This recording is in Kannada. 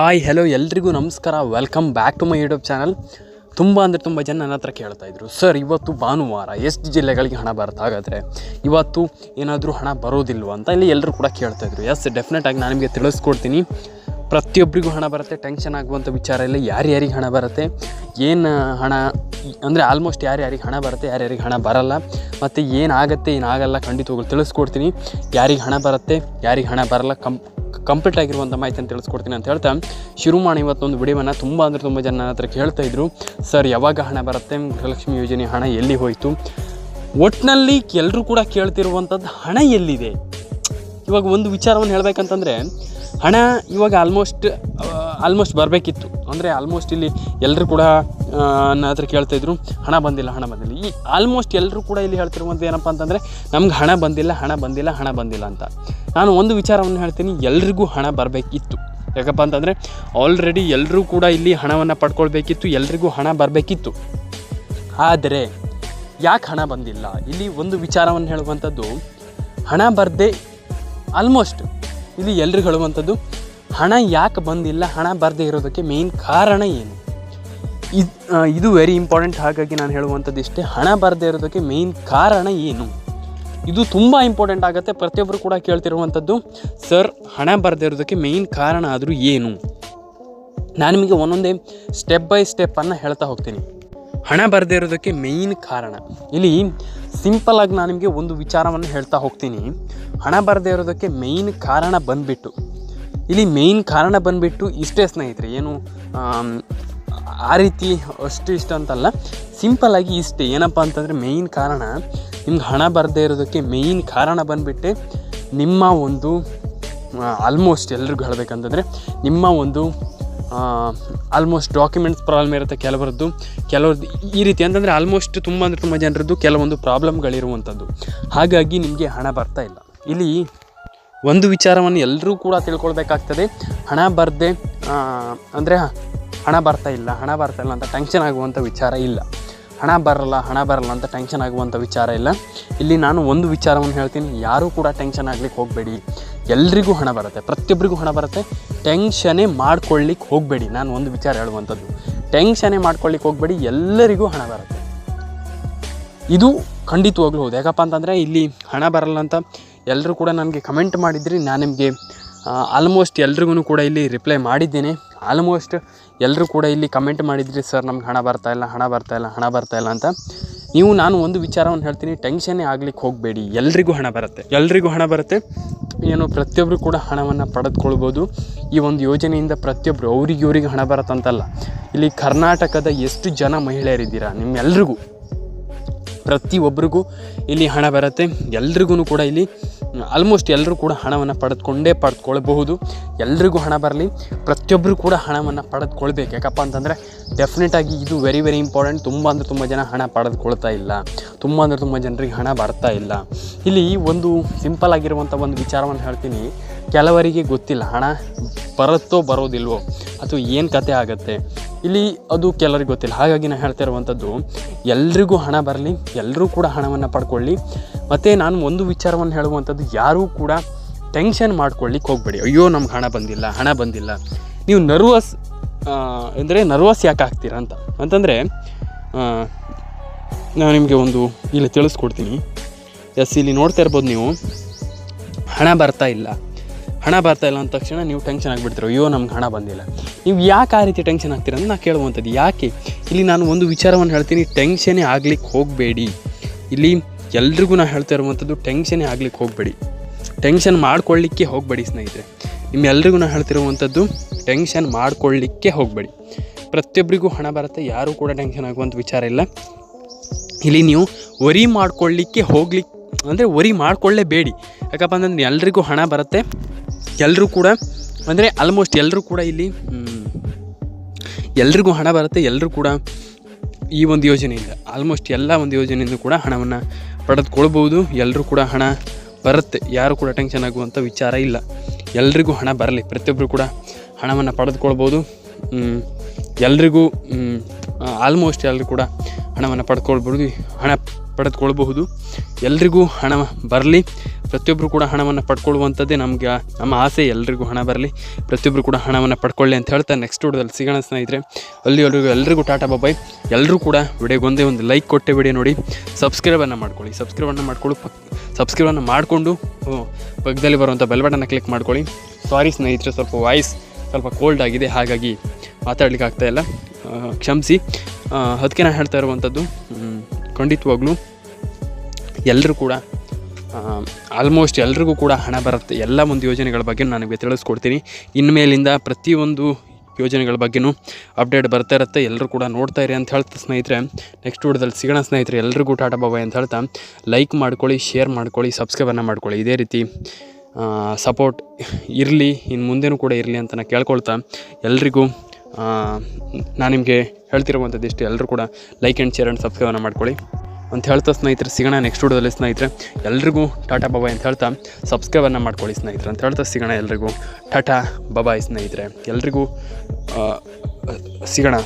ಹಾಯ್ ಹೆಲೋ ಎಲ್ರಿಗೂ ನಮಸ್ಕಾರ. Welcome back to my YouTube channel ತುಂಬ ಅಂದರೆ ತುಂಬ ಜನ ನನ್ನ ಹತ್ರ ಕೇಳ್ತಾಯಿದ್ರು ಸರ್ ಇವತ್ತು ಭಾನುವಾರ ಎಷ್ಟು ಜಿಲ್ಲೆಗಳಿಗೆ ಹಣ ಬರುತ್ತೆ ಹಾಗಾದರೆ ಇವತ್ತು ಏನಾದರೂ ಹಣ ಬರೋದಿಲ್ವ? ಅಂತ ಇಲ್ಲಿ ಎಲ್ಲರೂ ಕೂಡ ಕೇಳ್ತಾಯಿದ್ರು ಎಸ್ ಡೆಫಿನೆಟಾಗಿ ನಾನು ನಿಮಗೆ ತಿಳಿಸ್ಕೊಡ್ತೀನಿ. ಪ್ರತಿಯೊಬ್ಬರಿಗೂ ಹಣ ಬರುತ್ತೆ ಟೆನ್ಷನ್ ಆಗುವಂಥ ವಿಚಾರ ಇಲ್ಲ. ಯಾರ್ಯಾರಿಗೆ ಹಣ ಬರುತ್ತೆ, ಏನು ಹಣ, ಅಂದರೆ ಆಲ್ಮೋಸ್ಟ್ ಯಾರ್ಯಾರಿಗೆ ಹಣ ಬರುತ್ತೆ ಯಾರ್ಯಾರಿಗೆ ಹಣ ಬರಲ್ಲ. ಮತ್ತು ಏನಾಗುತ್ತೆ ಏನಾಗಲ್ಲ ಖಂಡಿತವಾಗ್ಲು ತಿಳಿಸ್ಕೊಡ್ತೀನಿ. ಯಾರಿಗೆ ಹಣ ಬರುತ್ತೆ, ಯಾರಿಗೆ ಹಣ ಬರಲ್ಲ, ಕಂ ಕಂಪ್ಲೀಟ್ ಆಗಿರುವಂಥ ಮಾಹಿತಿಯನ್ನು ತಿಳಿಸ್ಕೊಡ್ತೀನಿ ಅಂತ ಹೇಳ್ತಾ, ಶುರು ಮಾಡಿ ಇವತ್ತೊಂದು ವಿಡಿಯೋವನ್ನು ತುಂಬ ಅಂದರೆ ತುಂಬ ಜನ ಹತ್ರ ಕೇಳ್ತಾ ಇದ್ರು. ಸರ್, ಯಾವಾಗ ಹಣ ಬರುತ್ತೆ? ಗೃಹಲಕ್ಷ್ಮಿ ಯೋಜನೆ ಹಣ ಎಲ್ಲಿ ಹೋಯಿತು? ಒಟ್ಟಿನಲ್ಲಿ ಎಲ್ಲರೂ ಕೂಡ ಕೇಳ್ತಿರುವಂಥದ್ದು ಹಣ ಎಲ್ಲಿದೆ? ಇವಾಗ ಒಂದು ವಿಚಾರವನ್ನು ಹೇಳಬೇಕಂತಂದರೆ, ಹಣ ಇವಾಗ ಆಲ್ಮೋಸ್ಟ್ ಆಲ್ಮೋಸ್ಟ್ ಬರಬೇಕಿತ್ತು. ಅಂದರೆ ಆಲ್ಮೋಸ್ಟ್ ಇಲ್ಲಿ ಎಲ್ಲರೂ ಕೂಡ ನನ್ನ ಹತ್ರ ಕೇಳ್ತಾಯಿದ್ರು ಹಣ ಬಂದಿಲ್ಲ ಹಣ ಬಂದಿಲ್ಲ. ಈ ಆಲ್ಮೋಸ್ಟ್ ಎಲ್ಲರೂ ಕೂಡ ಇಲ್ಲಿ ಹೇಳ್ತಿರುವಂಥದ್ದು ಏನಪ್ಪ ಅಂತಂದರೆ, ನಮ್ಗೆ ಹಣ ಬಂದಿಲ್ಲ ಹಣ ಬಂದಿಲ್ಲ ಹಣ ಬಂದಿಲ್ಲ ಅಂತ. ನಾನು ಒಂದು ವಿಚಾರವನ್ನು ಹೇಳ್ತೀನಿ, ಎಲ್ರಿಗೂ ಹಣ ಬರಬೇಕಿತ್ತು. ಯಾಕಪ್ಪ ಅಂತಂದರೆ ಆಲ್ರೆಡಿ ಎಲ್ಲರೂ ಕೂಡ ಇಲ್ಲಿ ಹಣವನ್ನು ಪಡ್ಕೊಳ್ಬೇಕಿತ್ತು, ಎಲ್ರಿಗೂ ಹಣ ಬರಬೇಕಿತ್ತು. ಆದರೆ, ಯಾಕೆ ಹಣ ಬಂದಿಲ್ಲ? ಇಲ್ಲಿ ಒಂದು ವಿಚಾರವನ್ನು ಹೇಳುವಂಥದ್ದು, ಹಣ ಬರದೆ ಆಲ್ಮೋಸ್ಟ್ ಇಲ್ಲಿ ಎಲ್ರಿಗೂ ಹೇಳುವಂಥದ್ದು, ಹಣ ಯಾಕೆ ಬಂದಿಲ್ಲ, ಹಣ ಬರದೇ ಇರೋದಕ್ಕೆ ಮೇಯ್ನ್ ಕಾರಣ ಏನು? ಇದು ವೆರಿ ಇಂಪಾರ್ಟೆಂಟ್ ಹಾಗಾಗಿ ನಾನು ಹೇಳುವಂಥದ್ದು ಇಷ್ಟೇ, ಹಣ ಬರದೇ ಇರೋದಕ್ಕೆ ಮೇಯ್ನ್ ಕಾರಣ ಏನು? ಇದು ತುಂಬ ಇಂಪಾರ್ಟೆಂಟ್ ಆಗುತ್ತೆ. ಪ್ರತಿಯೊಬ್ಬರು ಕೂಡ ಕೇಳ್ತಿರುವಂಥದ್ದು ಸರ್ ಹಣ ಬರದೇ ಇರೋದಕ್ಕೆ ಮೇಯ್ನ್ ಕಾರಣ ಆದರೂ ಏನು? ನಾನು ನಿಮಗೆ ಒಂದೊಂದೇ ಸ್ಟೆಪ್ ಬೈ ಸ್ಟೆಪ್ಪನ್ನು ಹೇಳ್ತಾ ಹೋಗ್ತೀನಿ. ಹಣ ಬರದೇ ಇರೋದಕ್ಕೆ ಮೇಯ್ನ್ ಕಾರಣ. ಇಲ್ಲಿ ಸಿಂಪಲ್ ಆಗಿ ನಾನು ನಿಮಗೆ ಒಂದು ವಿಚಾರವನ್ನು ಹೇಳ್ತಾ ಹೋಗ್ತೀನಿ. ಹಣ ಬರದೇ ಇರೋದಕ್ಕೆ ಮೇಯ್ನ್ ಕಾರಣ ಬಂದುಬಿಟ್ಟು. ಇಲ್ಲಿ ಮೇಯ್ನ್ ಕಾರಣ ಬಂದುಬಿಟ್ಟು ಇಷ್ಟೇ ಸ್ನೇಹಿತರೆ, ಏನು ಆ ರೀತಿ ಅಷ್ಟು ಇಷ್ಟ ಅಂತಲ್ಲ. ಸಿಂಪಲ್ಲಾಗಿ ಇಷ್ಟೇ. ಏನಪ್ಪ ಅಂತಂದರೆ ಮೇಯ್ನ್ ಕಾರಣ ನಿಮ್ಗೆ ಹಣ ಬರದೇ ಇರೋದಕ್ಕೆ ಮೇಯ್ನ್ ಕಾರಣ ಬಂದುಬಿಟ್ಟು ನಿಮ್ಮ ಒಂದು ಆಲ್ಮೋಸ್ಟ್ ಎಲ್ರಿಗೂ ಹೇಳಬೇಕಂತಂದರೆ ನಿಮ್ಮ ಒಂದು ಆಲ್ಮೋಸ್ಟ್ ಡಾಕ್ಯುಮೆಂಟ್ಸ್ ಪ್ರಾಬ್ಲಮ್ ಇರುತ್ತೆ ಕೆಲವರದ್ದು. ಕೆಲವ್ರದ್ದು ಈ ರೀತಿ ಅಂತಂದರೆ ಆಲ್ಮೋಸ್ಟ್ ತುಂಬ ಅಂದರೆ ತುಂಬ ಜನರದ್ದು ಕೆಲವೊಂದು ಪ್ರಾಬ್ಲಮ್ಗಳಿರುವಂಥದ್ದು ಹಾಗಾಗಿ ನಿಮಗೆ ಹಣ ಬರ್ತಾ ಇಲ್ಲ. ಇಲ್ಲಿ ಒಂದು ವಿಚಾರವನ್ನು ಎಲ್ಲರೂ ಕೂಡ ತಿಳ್ಕೊಳ್ಬೇಕಾಗ್ತದೆ. ಹಣ ಬರದೆ ಅಂದರೆ ಹಣ ಬರ್ತಾ ಇಲ್ಲ, ಹಣ ಬರ್ತಾ ಇಲ್ಲ ಅಂತ ಟೆನ್ಷನ್ ಆಗುವಂಥ ವಿಚಾರ ಇಲ್ಲ. ಹಣ ಬರಲ್ಲ ಹಣ ಬರಲ್ಲ ಅಂತ ಟೆನ್ಷನ್ ಆಗುವಂಥ ವಿಚಾರ ಇಲ್ಲ. ಇಲ್ಲಿ ನಾನು ಒಂದು ವಿಚಾರವನ್ನು ಹೇಳ್ತೀನಿ, ಯಾರೂ ಕೂಡ ಟೆನ್ಷನ್ ಆಗ್ಲಿಕ್ಕೆ ಹೋಗಬೇಡಿ. ಎಲ್ರಿಗೂ ಹಣ ಬರುತ್ತೆ ಪ್ರತಿಯೊಬ್ಬರಿಗೂ ಹಣ ಬರುತ್ತೆ. ಟೆನ್ಷನೇ ಮಾಡ್ಕೊಳ್ಳಿಕ್ಕೆ ಹೋಗಬೇಡಿ, ನಾನು ಒಂದು ವಿಚಾರ ಹೇಳುವಂಥದ್ದು. ಟೆನ್ಷನೇ ಮಾಡ್ಕೊಳ್ಳಿಕ್ಕೆ ಹೋಗಬೇಡಿ, ಎಲ್ಲರಿಗೂ ಹಣ ಬರುತ್ತೆ. ಇದು ಖಂಡಿತವಾಗ್ಲೂ ಹೌದು. ಯಾಕಪ್ಪ ಅಂತಂದರೆ ಇಲ್ಲಿ ಹಣ ಬರಲ್ಲ ಅಂತ ಎಲ್ಲರೂ ಕೂಡ ನನಗೆ ಕಮೆಂಟ್ ಮಾಡಿದ್ರಿ, ನಾನು ನಿಮಗೆ ಆಲ್ಮೋಸ್ಟ್ ಎಲ್ರಿಗೂ ಕೂಡ ಇಲ್ಲಿ ರಿಪ್ಲೈ ಮಾಡಿದ್ದೇನೆ. ಆಲ್ಮೋಸ್ಟ್ ಎಲ್ಲರೂ ಕೂಡ ಇಲ್ಲಿ ಕಮೆಂಟ್ ಮಾಡಿದ್ರಿ, ಸರ್, ನಮ್ಗೆ ಹಣ ಬರ್ತಾಯಿಲ್ಲ ಹಣ ಬರ್ತಾ ಇಲ್ಲ, ಹಣ ಬರ್ತಾ ಇಲ್ಲ ಅಂತ. ನೀವು, ನಾನು ಒಂದು ವಿಚಾರವನ್ನು ಹೇಳ್ತೀನಿ ಟೆನ್ಷನ್ನೇ ಆಗ್ಲಿಕ್ಕೆ ಹೋಗಬೇಡಿ. ಎಲ್ರಿಗೂ ಹಣ ಬರುತ್ತೆ. ಎಲ್ರಿಗೂ ಹಣ ಬರುತ್ತೆ. ಏನು ಪ್ರತಿಯೊಬ್ಬರು ಕೂಡ ಹಣವನ್ನು ಪಡೆದುಕೊಳ್ಬೋದು. ಈ ಒಂದು ಯೋಜನೆಯಿಂದ ಪ್ರತಿಯೊಬ್ಬರು ಅವ್ರಿಗೆ ಇವ್ರಿಗೆ ಹಣ ಬರುತ್ತಂತಲ್ಲ. ಇಲ್ಲಿ ಕರ್ನಾಟಕದ ಎಷ್ಟು ಜನ ಮಹಿಳೆಯರಿದ್ದೀರಾ? ನಿಮ್ಮೆಲ್ರಿಗೂ. ಪ್ರತಿಯೊಬ್ಬರಿಗೂ ಇಲ್ಲಿ ಹಣ ಬರುತ್ತೆ. ಎಲ್ರಿಗೂ ಕೂಡ ಇಲ್ಲಿ ಆಲ್ಮೋಸ್ಟ್ ಎಲ್ಲರೂ ಕೂಡ ಹಣವನ್ನು ಪಡೆದುಕೊಂಡೇ ಪಡೆದುಕೊಳ್ಬಹುದು ಎಲ್ರಿಗೂ ಹಣ ಬರಲಿ. ಪ್ರತಿಯೊಬ್ಬರು ಕೂಡ ಹಣವನ್ನು ಪಡೆದುಕೊಳ್ಬೇಕು. ಯಾಕಪ್ಪ ಅಂತಂದರೆ ಡೆಫಿನೆಟಾಗಿ ಇದು ವೆರಿ ವೆರಿ ಇಂಪಾರ್ಟೆಂಟ್ ತುಂಬ ಅಂದರೆ ತುಂಬ ಜನ ಹಣ ಪಡೆದುಕೊಳ್ತಾ ಇಲ್ಲ. ತುಂಬ ಅಂದರೆ ತುಂಬ ಜನರಿಗೆ ಹಣ ಬರ್ತಾ ಇಲ್ಲ. ಇಲ್ಲಿ ಒಂದು ಸಿಂಪಲ್ ಆಗಿರುವಂಥ ಒಂದು ವಿಚಾರವನ್ನು ಹೇಳ್ತೀನಿ. ಕೆಲವರಿಗೆ ಗೊತ್ತಿಲ್ಲ ಹಣ ಬರುತ್ತೋ ಬರೋದಿಲ್ವೋ ಅಥವಾ ಏನು ಕತೆ ಆಗುತ್ತೆ? ಇಲ್ಲಿ ಅದು ಕೆಲವರಿಗೆ ಗೊತ್ತಿಲ್ಲ. ಹಾಗಾಗಿ ನಾನು ಹೇಳ್ತಾ ಇರುವಂಥದ್ದು ಎಲ್ರಿಗೂ ಹಣ ಬರಲಿ ಎಲ್ಲರೂ ಕೂಡ ಹಣವನ್ನು ಪಡ್ಕೊಳ್ಳಿ. ಮತ್ತು ನಾನು ಒಂದು ವಿಚಾರವನ್ನು ಹೇಳುವಂಥದ್ದು ಯಾರೂ ಕೂಡ ಟೆನ್ಷನ್ ಮಾಡ್ಕೊಳ್ಳಿಕ್ಕೆ ಹೋಗಬೇಡಿ. ಅಯ್ಯೋ, ನಮ್ಗೆ ಹಣ ಬಂದಿಲ್ಲ ಹಣ ಬಂದಿಲ್ಲ. ನೀವು ನರ್ವಸ್ ಅಂದರೆ ನರ್ವಸ್ ಯಾಕೆ ಆಗ್ತೀರ ಅಂತ. ಅಂತಂದರೆ ನಾನು ನಿಮಗೆ ಒಂದು ಇಲ್ಲಿ ತಿಳಿಸ್ಕೊಡ್ತೀನಿ. ಎಸ್, ಇಲ್ಲಿ ನೋಡ್ತಾ ಇರ್ಬೋದು ನೀವು, ಹಣ ಬರ್ತಾ ಇಲ್ಲ. ಹಣ ಬರ್ತಾ ಇಲ್ಲ ಅಂದ ತಕ್ಷಣ ನೀವು ಟೆನ್ಷನ್ ಆಗಿಬಿಡ್ತೀರ. ಅಯ್ಯೋ, ನಮ್ಗೆ ಹಣ ಬಂದಿಲ್ಲ. ನೀವು ಯಾಕೆ ಆ ರೀತಿ ಟೆನ್ಷನ್ ಆಗ್ತೀರ ಅಂತ ನಾನು ಕೇಳುವಂಥದ್ದು. ಯಾಕೆ? ಇಲ್ಲಿ ನಾನು ಒಂದು ವಿಚಾರವನ್ನು ಹೇಳ್ತೀನಿ. ಟೆನ್ಷನೇ ಆಗ್ಲಿಕ್ಕೆ ಹೋಗಬೇಡಿ. ಇಲ್ಲಿ ಎಲ್ರಿಗೂ ನಾನು ಹೇಳ್ತಾ ಇರುವಂಥದ್ದು ಟೆನ್ಷನೇ ಆಗ್ಲಿಕ್ಕೆ ಹೋಗಬೇಡಿ. ಟೆನ್ಷನ್ ಮಾಡ್ಕೊಳ್ಳಿಕ್ಕೆ ಹೋಗಬೇಡಿ ಸ್ನೇಹಿತರೆ. ನಿಮ್ಮೆಲ್ರಿಗೂ ನಾನು ಹೇಳ್ತಿರುವಂಥದ್ದು ಟೆನ್ಷನ್ ಮಾಡ್ಕೊಳ್ಳಿಕ್ಕೆ ಹೋಗಬೇಡಿ. ಪ್ರತಿಯೊಬ್ಬರಿಗೂ ಹಣ ಬರುತ್ತೆ, ಯಾರೂ ಕೂಡ ಟೆನ್ಷನ್ ಆಗುವಂಥ ವಿಚಾರ ಇಲ್ಲ. ಇಲ್ಲಿ ನೀವು ವರಿ ಮಾಡ್ಕೊಳ್ಳಿಕ್ಕೆ ಹೋಗ್ಲಿಕ್ಕೆ ಅಂದರೆ ವರಿ ಮಾಡ್ಕೊಳ್ಳೇಬೇಡಿ. ಯಾಕಪ್ಪ ಅಂತಂದ್ರೆ ಎಲ್ರಿಗೂ ಹಣ ಬರುತ್ತೆ ಎಲ್ಲರೂ ಕೂಡ, ಅಂದರೆ ಆಲ್ಮೋಸ್ಟ್ ಎಲ್ಲರೂ ಕೂಡ ಇಲ್ಲಿ ಎಲ್ರಿಗೂ ಹಣ ಬರುತ್ತೆ ಎಲ್ಲರೂ ಕೂಡ ಈ ಒಂದು ಯೋಜನೆಯಿಂದ ಆಲ್ಮೋಸ್ಟ್ ಎಲ್ಲ ಒಂದು ಯೋಜನೆಯಿಂದ ಕೂಡ ಹಣವನ್ನು ಪಡೆದುಕೊಳ್ಬೋದು ಎಲ್ಲರೂ ಕೂಡ ಹಣ ಬರುತ್ತೆ, ಯಾರು ಕೂಡ ಟೆನ್ಷನ್ ಆಗುವಂಥ ವಿಚಾರ ಇಲ್ಲ. ಎಲ್ರಿಗೂ ಹಣ ಬರಲಿ ಪ್ರತಿಯೊಬ್ಬರು ಕೂಡ ಹಣವನ್ನು ಪಡೆದುಕೊಳ್ಬೋದು ಎಲ್ರಿಗೂ ಆಲ್ಮೋಸ್ಟ್ ಎಲ್ಲರೂ ಕೂಡ ಹಣವನ್ನು ಪಡ್ಕೊಳ್ಬೋದು ಹಣ ಪಡೆದುಕೊಳ್ಬಹುದು, ಎಲ್ರಿಗೂ ಹಣ ಬರಲಿ ಪ್ರತಿಯೊಬ್ಬರು ಕೂಡ ಹಣವನ್ನು ಪಡ್ಕೊಳ್ಳುವಂಥದ್ದೇ ನಮಗೆ ನಮ್ಮ ಆಸೆ, ಎಲ್ರಿಗೂ ಹಣ ಬರಲಿ. ಪ್ರತಿಯೊಬ್ಬರು ಕೂಡ ಹಣವನ್ನು ಪಡ್ಕೊಳ್ಳಿ ಅಂತ ಹೇಳ್ತಾ ನೆಕ್ಸ್ಟ್ ವಿಡಿಯೋದಲ್ಲಿ ಸಿಗೋಣ ಸ್ನೇಹಿತರೆ. ಅಲ್ಲಿವರೆಗೂ ಎಲ್ರಿಗೂ ಟಾಟಾ ಬಾಬಾಯ್ ಎಲ್ಲರೂ ಕೂಡ ವಿಡಿಯೋಗೊಂದೇ ಒಂದು ಲೈಕ್ ಕೊಟ್ಟೆ ವಿಡಿಯೋ ನೋಡಿ. ಸಬ್ಸ್ಕ್ರೈಬನ್ನು ಮಾಡ್ಕೊಳ್ಳಿ. ಸಬ್ಸ್ಕ್ರೈಬನ್ನು ಮಾಡ್ಕೊಳ್ಳಿ. ಪಕ್ ಸಬ್ಸ್ಕ್ರೈಬನ್ನು ಮಾಡಿಕೊಂಡು ಪಕ್ಕದಲ್ಲಿ ಬರುವಂಥ ಬೆಲ್ ಬಟನ್ನ ಕ್ಲಿಕ್ ಮಾಡ್ಕೊಳ್ಳಿ. ಸಾರಿ ಸ್ನೇಹಿತರೆ, ಸ್ವಲ್ಪ ವಾಯ್ಸ್ ಸ್ವಲ್ಪ ಕೋಲ್ಡ್ ಆಗಿದೆ. ಹಾಗಾಗಿ ಮಾತಾಡ್ಲಿಕ್ಕೆ ಆಗ್ತಾಯಿಲ್ಲ ಕ್ಷಮಿಸಿ. ಅದಕ್ಕೆ ನಾನು ಹೇಳ್ತಾ ಇರುವಂಥದ್ದು ಖಂಡಿತವಾಗ್ಲೂ ಎಲ್ಲರೂ ಕೂಡ ಆಲ್ಮೋಸ್ಟ್ ಎಲ್ರಿಗೂ ಕೂಡ ಹಣ ಬರುತ್ತೆ. ಎಲ್ಲ ಒಂದು ಯೋಜನೆಗಳ ಬಗ್ಗೆ ನನಗೆ ತಿಳಿಸ್ಕೊಡ್ತೀನಿ. ಇನ್ಮೇಲಿಂದ ಪ್ರತಿಯೊಂದು ಯೋಜನೆಗಳ ಬಗ್ಗೆನೂ ಅಪ್ಡೇಟ್ ಬರ್ತಾ ಇರುತ್ತೆ. ಎಲ್ಲರೂ ಕೂಡ ನೋಡ್ತಾ ಇರಿ ಅಂತ ಹೇಳ್ತಾ ಸ್ನೇಹಿತರೆ. ನೆಕ್ಸ್ಟ್ ವಿಡಿಯೋದಲ್ಲಿ ಸಿಗೋಣ ಸ್ನೇಹಿತರೆ. ಎಲ್ರಿಗೂ ಟಾಟಾ ಬಾಬಾಯ್ ಅಂತ ಹೇಳ್ತಾ. ಲೈಕ್ ಮಾಡ್ಕೊಳ್ಳಿ ಶೇರ್ ಮಾಡ್ಕೊಳ್ಳಿ ಸಬ್ಸ್ಕ್ರೈಬನ್ನು ಮಾಡ್ಕೊಳ್ಳಿ. ಇದೇ ರೀತಿ ಸಪೋರ್ಟ್ ಇರಲಿ ಇನ್ನು ಮುಂದೆನೂ ಕೂಡ ಇರಲಿ ಅಂತ ನಾನು ಕೇಳ್ಕೊಳ್ತಾ. ಎಲ್ರಿಗೂ ನಾನು ನಿಮಗೆ ಹೇಳ್ತಿರುವಂಥದ್ದು ಇಷ್ಟು ಎಲ್ಲರೂ ಕೂಡ ಲೈಕ್ ಆ್ಯಂಡ್ ಶೇರ್ ಆ್ಯಂಡ್ ಸಬ್ಸ್ಕ್ರೈಬನ್ನು ಮಾಡ್ಕೊಳ್ಳಿ. ಅಂತ ಹೇಳ್ತಾ ಸ್ನೇಹಿತರೆ, ಸಿಗೋಣ ನೆಕ್ಸ್ಟ್ ವಿಡಿಯೋದಲ್ಲಿ ಸ್ನೇಹಿತರೆ. ಎಲ್ರಿಗೂ ಟಾಟಾ ಬಾಬಾಯ್ ಅಂತ ಹೇಳ್ತಾ ಸಬ್ಸ್ಕ್ರೈಬನ್ನು ಮಾಡ್ಕೊಳ್ಳಿ ಸ್ನೇಹಿತರೆ ಅಂತ ಹೇಳ್ತಾ ಸಿಗೋಣ ಎಲ್ರಿಗೂ. ಟಾಟಾ ಬಬಾಯ್ ಸ್ನೇಹಿತರೆ. ಎಲ್ರಿಗೂ ಸಿಗೋಣ.